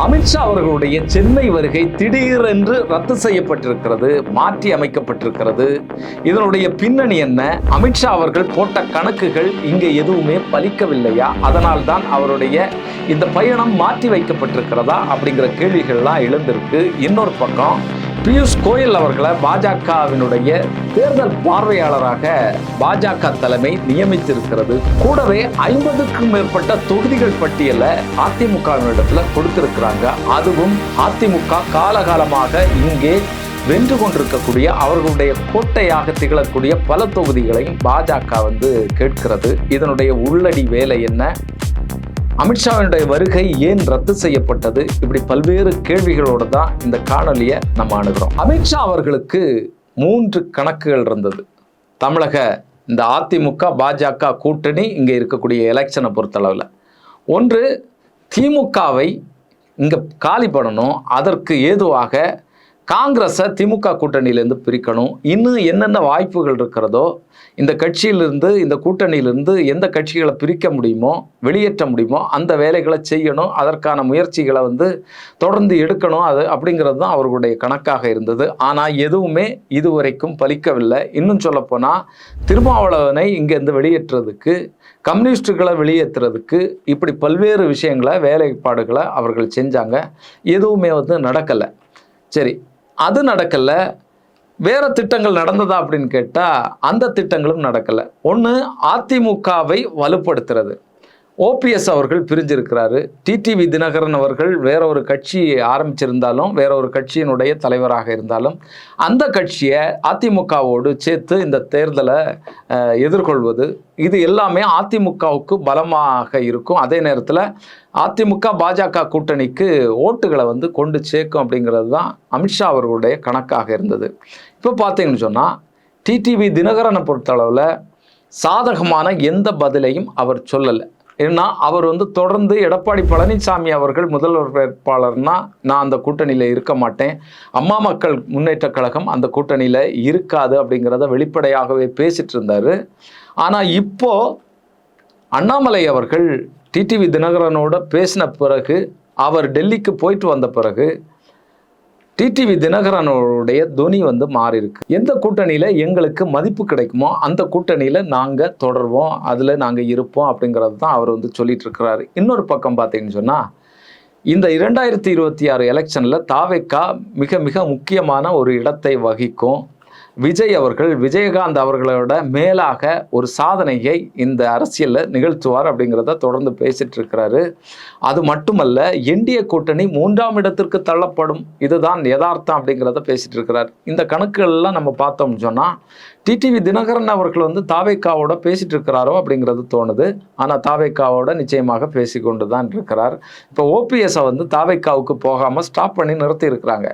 அமித்ஷா அவர்களுடைய சென்னை வருகை திடீரென்று ரத்து செய்யப்பட்டிருக்கிறது மாற்றி அமைக்கப்பட்டிருக்கிறது. இதனுடைய பின்னணி என்ன? அமித்ஷா அவர்கள் போட்ட கணக்குகள் இங்கே எதுவுமே பலிக்கவில்லையா? அதனால்தான் அவருடைய இந்த பயணம் மாற்றி வைக்கப்பட்டிருக்கிறதா அப்படிங்கிற கேள்விகள்லாம் எழுந்திருக்கு. இன்னொரு பக்கம் பியூஷ் கோயல் அவர்களை பாஜகவினுடைய தேர்தல் பார்வையாளராக பாஜக தலைமை நியமித்திருக்கிறது. கூடவே ஐம்பதுக்கும் மேற்பட்ட தொகுதிகள் பட்டியலை அதிமுகவினிடத்துல கொடுத்திருக்கிறாங்க. அதுவும் அதிமுக காலகாலமாக இங்கே வென்று கொண்டிருக்கக்கூடிய அவர்களுடைய கோட்டையாக திகழக்கூடிய பல தொகுதிகளையும் பாஜக வந்து கேட்கிறது. இதனுடைய உள்ளடி வேலை என்ன? அமித்ஷாவினுடைய வருகை ஏன் ரத்து செய்யப்பட்டது? இப்படி பல்வேறு கேள்விகளோடு தான் இந்த காணொலியை நம்ம அணுகிறோம். அமித்ஷா அவர்களுக்கு மூன்று கணக்குகள் இருந்தது. தமிழக இந்த அதிமுக பாஜக கூட்டணி இங்கே இருக்கக்கூடிய எலெக்ஷனை பொறுத்தளவில். ஒன்று திமுகவை இங்கே காலி பண்ணணும். அதற்கு ஏதுவாக காங்கிரஸை திமுக கூட்டணியிலேருந்து பிரிக்கணும். இன்னும் என்னென்ன வாய்ப்புகள் இருக்கிறதோ இந்த கட்சியிலிருந்து இந்த கூட்டணியிலிருந்து எந்த கட்சிகளை பிரிக்க முடியுமோ வெளியேற்ற முடியுமோ அந்த வேலைகளை செய்யணும். அதற்கான முயற்சிகளை வந்து தொடர்ந்து எடுக்கணும். அது அப்படிங்கிறது தான் அவர்களுடைய கணக்காக இருந்தது. ஆனால் எதுவுமே இதுவரைக்கும் பலிக்கவில்லை. இன்னும் சொல்லப்போனால் திருமாவளவனை இங்கேருந்து வெளியேற்றுறதுக்கு கம்யூனிஸ்டுகளை வெளியேற்றுறதுக்கு இப்படி பல்வேறு விஷயங்களை வேலைப்பாடுகளை அவர்கள் செஞ்சாங்க. எதுவுமே வந்து நடக்கலை. சரி அது நடக்கலை. வேறு திட்டங்கள் நடந்ததா அப்படின்னு கேட்டால் அந்த திட்டங்களும் நடக்கலை. ஒன்று அதிமுகவை வலுப்படுத்துறது. ஓபிஎஸ் அவர்கள் பிரிஞ்சிருக்கிறாரு. டிடிவி தினகரன் அவர்கள் வேற ஒரு கட்சி ஆரம்பிச்சிருந்தாலும் வேற ஒரு கட்சியினுடைய தலைவராக இருந்தாலும் அந்த கட்சியை அதிமுகவோடு சேர்த்து இந்த தேர்தலை எதிர்கொள்வது இது எல்லாமே அதிமுகவுக்கு பலமாக இருக்கும். அதே நேரத்தில் அதிமுக பாஜக கூட்டணிக்கு ஓட்டுகளை வந்து கொண்டு சேர்க்கும் அப்படிங்கிறது தான் அமித்ஷா அவர்களுடைய கணக்காக இருந்தது. இப்போ பார்த்தீங்கன்னு சொன்னால் டிடிவி தினகரனை பொறுத்தளவில் சாதகமான எந்த பதிலையும் அவர் சொல்லலை. ஏன்னா அவர் வந்து தொடர்ந்து எடப்பாடி பழனிசாமி அவர்கள் முதல்வர் வேட்பாளர்னா நான் அந்த கூட்டணியில் இருக்க மாட்டேன். அம்மா மக்கள் முன்னேற்ற கழகம் அந்த கூட்டணியில் இருக்காது அப்படிங்கிறத வெளிப்படையாகவே பேசிட்டு இருந்தார். ஆனால் இப்போ அண்ணாமலை அவர்கள் டிடிவி தினகரனோட பேசின பிறகு அவர் டெல்லிக்கு போயிட்டு வந்த பிறகு டிடிவி தினகரனுடைய துணி வந்து மாறி இருக்கு எந்த கூட்டணியில் எங்களுக்கு மதிப்பு கிடைக்குமோ அந்த கூட்டணியில் நாங்கள் தொடர்வோம் அதில் நாங்கள் இருப்போம் அப்படிங்கிறது தான் அவர் வந்து சொல்லிட்டு இருக்கிறாரு. இன்னொரு பக்கம் பார்த்தீங்கன்னு சொன்னால் இந்த இரண்டாயிரத்தி இருபத்தி ஆறு எலெக்ஷனில் தாவேக்கா மிக மிக முக்கியமான ஒரு இடத்தை வகிக்கும். விஜய் அவர்கள் விஜயகாந்த் அவர்களோட மேலாக ஒரு சாதனையை இந்த அரசியலில் நிகழ்த்துவார் அப்படிங்கிறத தொடர்ந்து பேசிட்டு இருக்கிறாரு. அது மட்டுமல்ல என்டிஏ கூட்டணி மூன்றாம் இடத்திற்கு தள்ளப்படும். இதுதான் யதார்த்தம் அப்படிங்கிறத பேசிட்டு இருக்கிறார். இந்த கணக்குகள்லாம் நம்ம பார்த்தோம்னு சொன்னால் டிடிவி தினகரன் அவர்கள் வந்து தாவேக்காவோட பேசிட்டு இருக்கிறாரோ அப்படிங்கிறது தோணுது. ஆனால் தாவேக்காவோட நிச்சயமாக பேசி கொண்டு தான் இருக்கிறார் இப்போ ஓபிஎஸ்ஸை வந்து தாவேக்காவுக்கு போகாமல் ஸ்டாப் பண்ணி நிறுத்தி இருக்கிறாங்க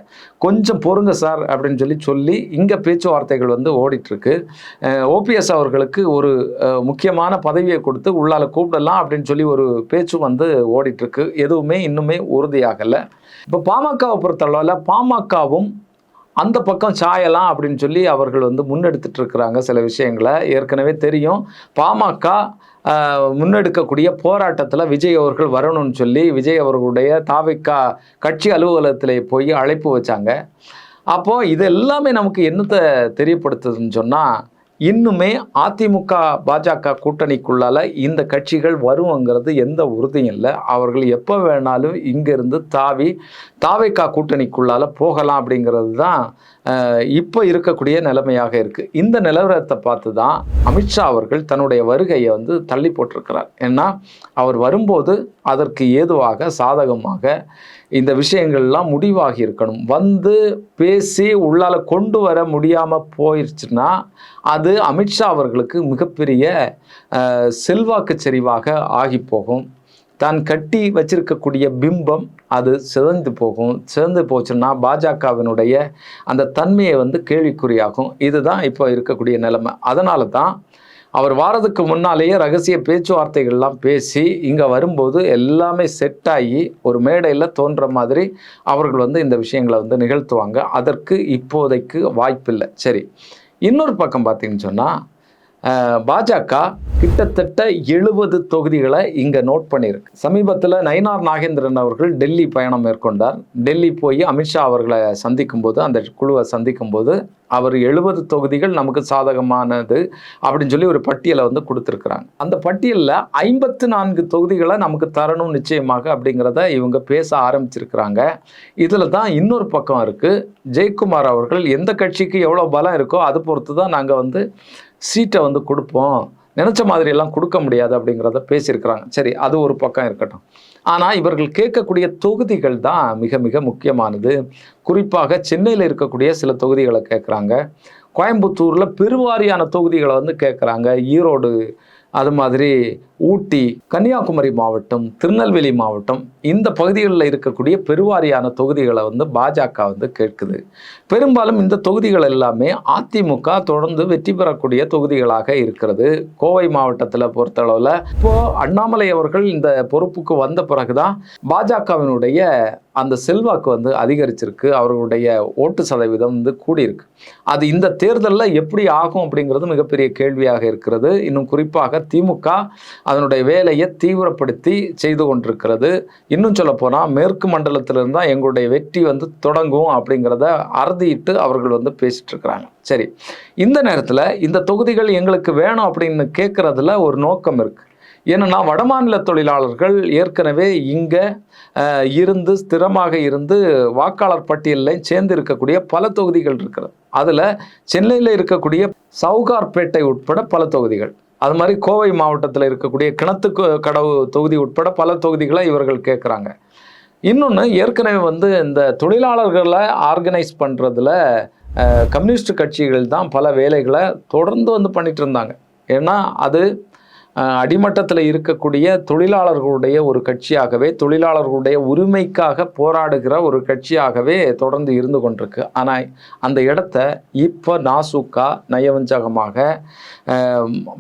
கொஞ்சம் பொறுங்க சார் அப்படின்னு சொல்லி சொல்லி இங்கே பேச்சு பேச்சுவார்த்தைகள் வந்து ஓடிட்டுருக்கு. ஓபிஎஸ் அவர்களுக்கு ஒரு முக்கியமான பதவியை கொடுத்து உள்ளால கூப்பிடலாம் அப்படின்னு சொல்லி ஒரு பேச்சு வந்து ஓடிட்டுருக்கு. எதுவுமே இன்னுமே உறுதியாகலை. இப்போ பாமகவை பொறுத்தளவில் பாமகவும் அந்த பக்கம் சாயலாம் அப்படின்னு சொல்லி அவர்கள் வந்து முன்னெடுத்துட்டு இருக்கிறாங்க சில விஷயங்களை. ஏற்கனவே தெரியும். பாமக முன்னெடுக்கக்கூடிய போராட்டத்தில் விஜய் அவர்கள் வரணும்னு சொல்லி விஜய் அவர்களுடைய தாவிக்கா கட்சி அலுவலகத்தில் போய் அழைப்பு வச்சாங்க. அப்போது இது எல்லாமே நமக்கு என்னத்தை தெரியப்படுத்துதுன்னு சொன்னால் இன்னுமே அதிமுக பாஜக கூட்டணிக்குள்ளால இந்த கட்சிகள் வருவோங்கிறது எந்த உறுதியும் இல்லை. அவர்கள் எப்போ வேணாலும் இங்கேருந்து தாவி தாவேக்கா கூட்டணிக்குள்ளால போகலாம் அப்படிங்கிறது தான் இப்போ இருக்கக்கூடிய நிலைமையாக இருக்குது இந்த நிலவரத்தை பார்த்து தான் அமித்ஷா அவர்கள் தன்னுடைய வருகையை வந்து தள்ளி போட்டிருக்கிறார். ஏன்னா அவர் வரும்போது அதற்கு ஏதுவாக சாதகமாக இந்த விஷயங்கள்லாம் முடிவாகி இருக்கணும். வந்து பேசி உள்ளால் கொண்டு வர முடியாமல் போயிடுச்சுன்னா அது அமித்ஷா அவர்களுக்கு மிகப்பெரிய செல்வாக்கு செறிவாக ஆகி போகும். தான் கட்டி வச்சிருக்கக்கூடிய பிம்பம் அது சிதந்து போகும் சிதந்து போச்சுன்னா பாஜகவினுடைய அந்த தன்மையை வந்து கேள்விக்குறியாகும். இதுதான் இப்போ இருக்கக்கூடிய நிலைமை. அதனால தான் அவர் வாரதுக்கு முன்னாலேயே ரகசிய பேச்சுவார்த்தைகள்லாம் பேசி இங்கே வரும்போது எல்லாமே செட் ஆகி ஒரு மேடையில் தோன்ற மாதிரி அவர்கள் வந்து இந்த விஷயங்களை வந்து நிகழ்த்துவாங்க. அதற்கு இப்போதைக்கு வாய்ப்பில்லை. சரி இன்னொரு பக்கம் பார்த்தீங்கன்னு சொன்னால் பாஜக கிட்டத்தட்ட எழுபது தொகுதிகளை இங்கே நோட் பண்ணியிருக்கு. சமீபத்தில் நயினார் நாகேந்திரன் அவர்கள் டெல்லி பயணம் மேற்கொண்டார். டெல்லி போய் அமித்ஷா அவர்களை சந்திக்கும் போது அந்த குழுவை சந்திக்கும் போது அவர் எழுபது தொகுதிகள் நமக்கு சாதகமானது அப்படின்னு சொல்லி ஒரு பட்டியலை வந்து கொடுத்துருக்குறாங்க. அந்த பட்டியலில் ஐம்பத்து நான்கு தொகுதிகளை நமக்கு தரணும் நிச்சயமாக அப்படிங்கிறத இவங்க பேச ஆரம்பிச்சிருக்கிறாங்க. இதில் தான் இன்னொரு பக்கம் இருக்குது ஜெயக்குமார் அவர்கள் எந்த கட்சிக்கு எவ்வளோ பலம் இருக்கோ அது பொறுத்து தான் நாங்கள் வந்து சீட்டை வந்து கொடுப்போம். நினச்ச மாதிரியெல்லாம் கொடுக்க முடியாது அப்படிங்கிறத பேசியிருக்கிறாங்க. சரி அது ஒரு பக்கம் இருக்கட்டும். ஆனால் இவர்கள் கேட்கக்கூடிய தொகுதிகள் தான் மிக மிக முக்கியமானது. குறிப்பாக சென்னையில் இருக்கக்கூடிய சில தொகுதிகளை கேட்குறாங்க. கோயம்புத்தூரில் பெருவாரியான தொகுதிகளை வந்து கேட்குறாங்க. ஈரோடு அது மாதிரி ஊட்டி கன்னியாகுமரி மாவட்டம் திருநெல்வேலி மாவட்டம் இந்த பகுதிகளில் இருக்கக்கூடிய பெருவாரியான தொகுதிகளை வந்து பாஜக வந்து கேட்குது. பெரும்பாலும் இந்த தொகுதிகள் எல்லாமே அதிமுக தொடர்ந்து வெற்றி பெறக்கூடிய தொகுதிகளாக இருக்கிறது. கோவை மாவட்டத்தில் பொறுத்தளவில் இப்போ அண்ணாமலை அவர்கள் இந்த பொறுப்புக்கு வந்த பிறகுதான் பாஜகவினுடைய அந்த செல்வாக்கு வந்து அதிகரிச்சிருக்கு. அவர்களுடைய ஓட்டு சதவீதம் வந்து கூடியிருக்கு. அது இந்த தேர்தலில் எப்படி ஆகும் அப்படிங்கிறது மிகப்பெரிய கேள்வியாக இருக்கிறது. இன்னும் குறிப்பாக திமுக அதனுடைய வேலையை தீவிரப்படுத்தி செய்து கொண்டிருக்கிறது. இன்னும் சொல்லப்போனால் மேற்கு மண்டலத்திலிருந்து தான் எங்களுடைய வெற்றி வந்து தொடங்கும் அப்படிங்கிறத அறுதிட்டு அவர்கள் வந்து பேசிட்டு இருக்கிறாங்க. சரி இந்த நேரத்தில் இந்த தொகுதிகள் எங்களுக்கு வேணும் அப்படின்னு கேட்குறதுல ஒரு நோக்கம் இருக்குது ஏன்னா வடமாநில தொழிலாளர்கள் ஏற்கனவே இங்கே இருந்து ஸ்திரமாக இருந்து வாக்காளர் பட்டியலில் சேர்ந்து இருக்கக்கூடிய பல தொகுதிகள் இருக்கிறது அதில் சென்னையில் இருக்கக்கூடிய சவுகார்பேட்டை உட்பட பல தொகுதிகள். அது மாதிரி கோவை மாவட்டத்தில் இருக்கக்கூடிய கிணத்து கடவு தொகுதி உட்பட பல தொகுதிகளை இவர்கள் கேட்குறாங்க இன்னொன்று ஏற்கனவே வந்து இந்த தொழிலாளர்களை ஆர்கனைஸ் பண்ணுறதுல கம்யூனிஸ்ட் கட்சிகள் தான் பல வேலைகளை தொடர்ந்து வந்து பண்ணிட்டு இருந்தாங்க. ஏன்னா அது அடிமட்டத்தில் இருக்கக்கூடிய தொழிலாளர்களுடைய ஒரு கட்சியாகவே தொழிலாளர்களுடைய உரிமைக்காக போராடுகிற ஒரு கட்சியாகவே தொடர்ந்து இருந்து கொண்டிருக்கு. ஆனால் அந்த இடத்த இப்போ நாசுக்கா நயவஞ்சகமாக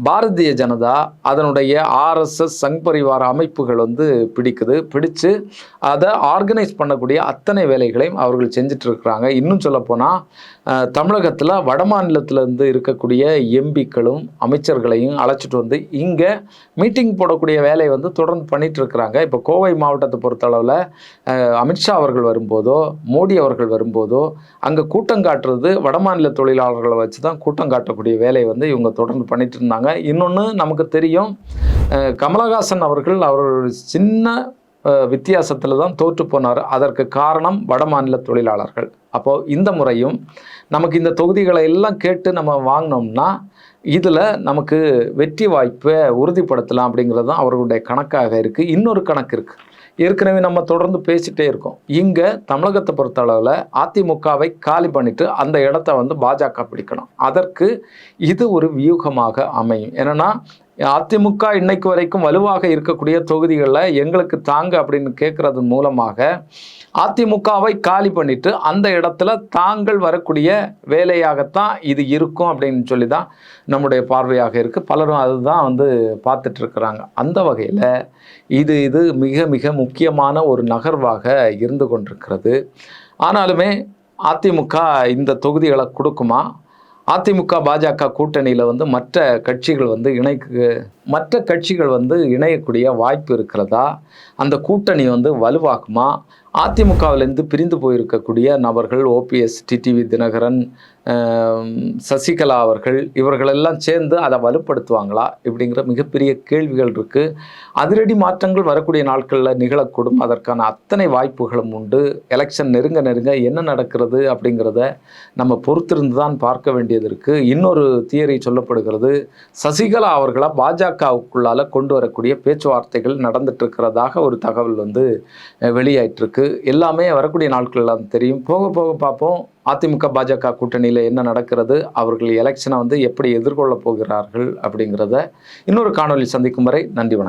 பாரதிய ஜனதா அதனுடைய ஆர்எஸ்எஸ் சங் பரிவார அமைப்புகள் வந்து பிடிக்குது. பிடிச்சு அதை ஆர்கனைஸ் பண்ணக்கூடிய அத்தனை வேலைகளையும் அவர்கள் செஞ்சுட்டு இருக்கிறாங்க இன்னும் சொல்லப்போனால் தமிழகத்தில் வட மாநிலத்திலேருந்து இருக்கக்கூடிய எம்பிக்களும் அமைச்சர்களையும் அழைச்சிட்டு வந்து இங்கே மீட்டிங் போடக்கூடிய வேலையை வந்து தொடர்ந்து பண்ணிட்டு இருக்கிறாங்க. இப்போ கோவை மாவட்டத்தை பொறுத்தளவில் அமித்ஷா அவர்கள் வரும்போதோ மோடி அவர்கள் வரும்போதோ அங்கே கூட்டம் காட்டுறது வடமாநில தொழிலாளர்களை வச்சு தான் கூட்டம் காட்டக்கூடிய வேலையை வந்து இவங்க தொடர்ந்து பண்ணிட்டு இருந்தாங்க. இன்னொன்று நமக்கு தெரியும் கமலஹாசன் அவர்கள் அவர் சின்ன வித்தியாசத்தில் தான் தோற்று போனார். அதற்கு காரணம் வடமாநில தொழிலாளர்கள். அப்போது இந்த முறையும் நமக்கு இந்த தொகுதிகளை எல்லாம் கேட்டு நம்ம வாங்கினோம்னா இதில் நமக்கு வெற்றி வாய்ப்பை உறுதிப்படுத்தலாம் அப்படிங்கிறது தான் அவர்களுடைய கணக்காக இருக்குது இன்னொரு கணக்கு இருக்குது ஏற்கனவே நம்ம தொடர்ந்து பேசிட்டே இருக்கோம். இங்கே தமிழகத்தை பொறுத்தளவில் அதிமுகவை காலி பண்ணிட்டு அந்த இடத்த வந்து பாஜக பிடிக்கணும். அதற்கு இது ஒரு வியூகமாக அமையும். என்னன்னா அதிமுக இன்னைக்கு வரைக்கும் வலுவாக இருக்கக்கூடிய தொகுதிகளில் எங்களுக்கு தாங்க அப்படின்னு கேட்குறது மூலமாக அதிமுகவை காலி பண்ணிட்டு அந்த இடத்துல தாங்கள் வரக்கூடிய வேலையாகத்தான் இது இருக்கும் அப்படின்னு சொல்லி தான் நம்முடைய பார்வையாக இருக்குது பலரும் அதுதான் வந்து பார்த்துட்டு இருக்கிறாங்க. அந்த வகையில் இது இது மிக மிக முக்கியமான ஒரு நகர்வாக இருந்து கொண்டிருக்கிறது. ஆனாலுமே அதிமுக இந்த தொகுதிகளை கொடுக்குமா? அதிமுக பாஜக கூட்டணியில் வந்து மற்ற கட்சிகள் வந்து இணைக்கு மற்ற கட்சிகள் வந்து இணையக்கூடிய வாய்ப்பு இருக்கிறதா? அந்த கூட்டணி வந்து வலுவாக்குமா அதிமுகவிலேருந்து பிரிந்து போயிருக்கக்கூடிய நபர்கள் ஓபிஎஸ் டிடிவி தினகரன் சசிகலா அவர்கள் இவர்களெல்லாம் சேர்ந்து அதை வலுப்படுத்துவாங்களா இப்படிங்கிற மிகப்பெரிய கேள்விகள் இருக்குது அதிரடி மாற்றங்கள் வரக்கூடிய நாட்களில் நிகழக்கூடும். அதற்கான அத்தனை வாய்ப்புகளும் உண்டு. எலெக்ஷன் நெருங்க நெருங்க என்ன நடக்கிறது அப்படிங்கிறத நம்ம பொறுத்திருந்து தான் பார்க்க வேண்டியது இருக்குது இன்னொரு தியரி சொல்லப்படுகிறது சசிகலா அவர்களை பாஜகவுக்குள்ளால் கொண்டு வரக்கூடிய பேச்சுவார்த்தைகள் நடந்துட்டு இருக்கிறதாக ஒரு தகவல் வந்து வெளியாயிட்டிருக்கு வெளியாயிட்டிருக்கு எல்லாமே வரக்கூடிய நாட்களில் தெரியும். போக போக பார்ப்போம். அதிமுக பாஜக கூட்டணியில் என்ன நடக்கிறது? அவர்கள் எலெக்ஷனை வந்து எப்படி எதிர்கொள்ள போகிறார்கள் அப்படிங்கிறத இன்னொரு காணொலி சந்திக்கும் வரை நன்றி வணக்கம்.